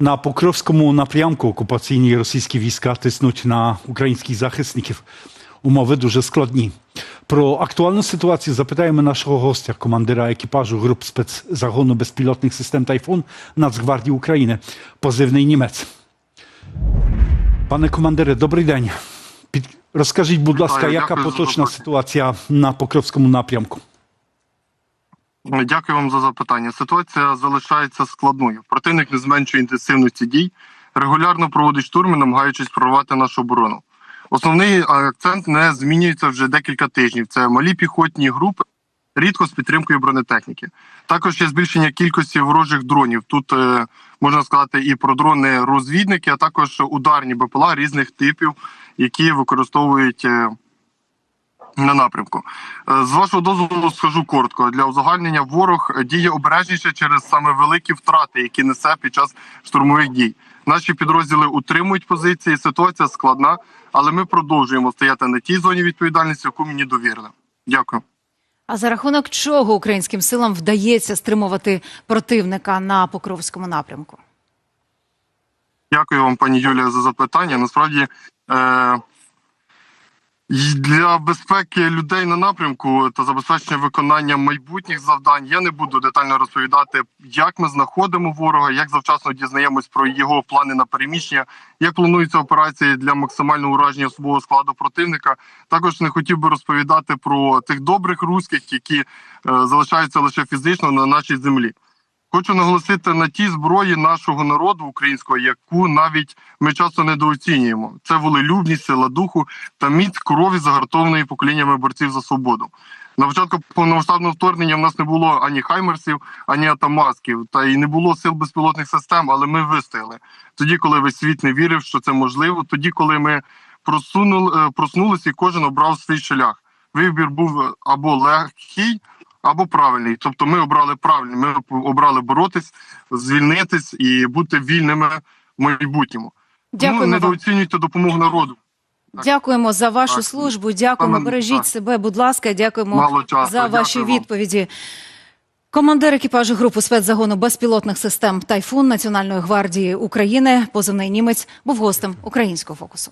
На Покровському напрямку окупаційні російські війська тиснуть на українських захисників. Умови дуже складні. Про актуальну ситуацію запитаємо нашого гостя, командира екіпажу груп спецзагону безпілотних систем Тайфун Нацгвардії України, позивний німець. Пане командире, добрий день. Розкажіть, будь ласка, яка поточна ситуація на Покровському напрямку? Дякую вам за запитання. Ситуація залишається складною. Противник не зменшує інтенсивності дій, регулярно проводить штурми, намагаючись прорвати нашу оборону. Основний акцент не змінюється вже декілька тижнів. Це малі піхотні групи, рідко з підтримкою бронетехніки. Також є збільшення кількості ворожих дронів. Тут е, можна сказати і про дрони розвідники, а також ударні БПЛА різних типів, які використовують. е, на напрямку. Е, З вашого дозволу скажу коротко. Для узагальнення ворог діє обережніше через саме великі втрати, які несе під час штурмових дій. Наші підрозділи утримують позиції. Ситуація складна, але ми продовжуємо стояти на тій зоні відповідальності, яку мені довірили. Дякую. А за рахунок чого українським силам вдається стримувати противника на Покровському напрямку? Дякую вам, пані Юлія, за запитання. Насправді. Е- Для безпеки людей на напрямку та забезпечення виконання майбутніх завдань я не буду детально розповідати, як ми знаходимо ворога, як завчасно дізнаємось про його плани на переміщення, як плануються операції для максимального ураження особового складу противника. Також не хотів би розповідати про тих добрих руських, які е, залишаються лише фізично на нашій землі. Хочу наголосити на тій зброї нашого народу українського, яку навіть ми часто недооцінюємо. Це волелюбність, сила духу та міць крові, загартованої поколіннями борців за свободу. На початку повномасштабного вторгнення в нас не було ані хаймерсів, ані атамасків, та й не було сил безпілотних систем, але ми вистояли. Тоді, коли весь світ не вірив, що це можливо, тоді, коли ми просунули, проснулися і кожен обрав свій шлях. Вибір був або легкий, або правильний. Тобто ми обрали правильний. Ми обрали боротись, звільнитись і бути вільними в майбутньому. Тому Дякуємо недооцінюйте допомогу народу. Дякуємо за вашу Так. службу. Дякуємо. Бережіть так. себе, будь ласка. Дякуємо Мало часу. за ваші Дякую вам. відповіді. Командир екіпажу групи спецзагону безпілотних систем Тайфун Національної гвардії України, позивний німець, був гостем українського фокусу.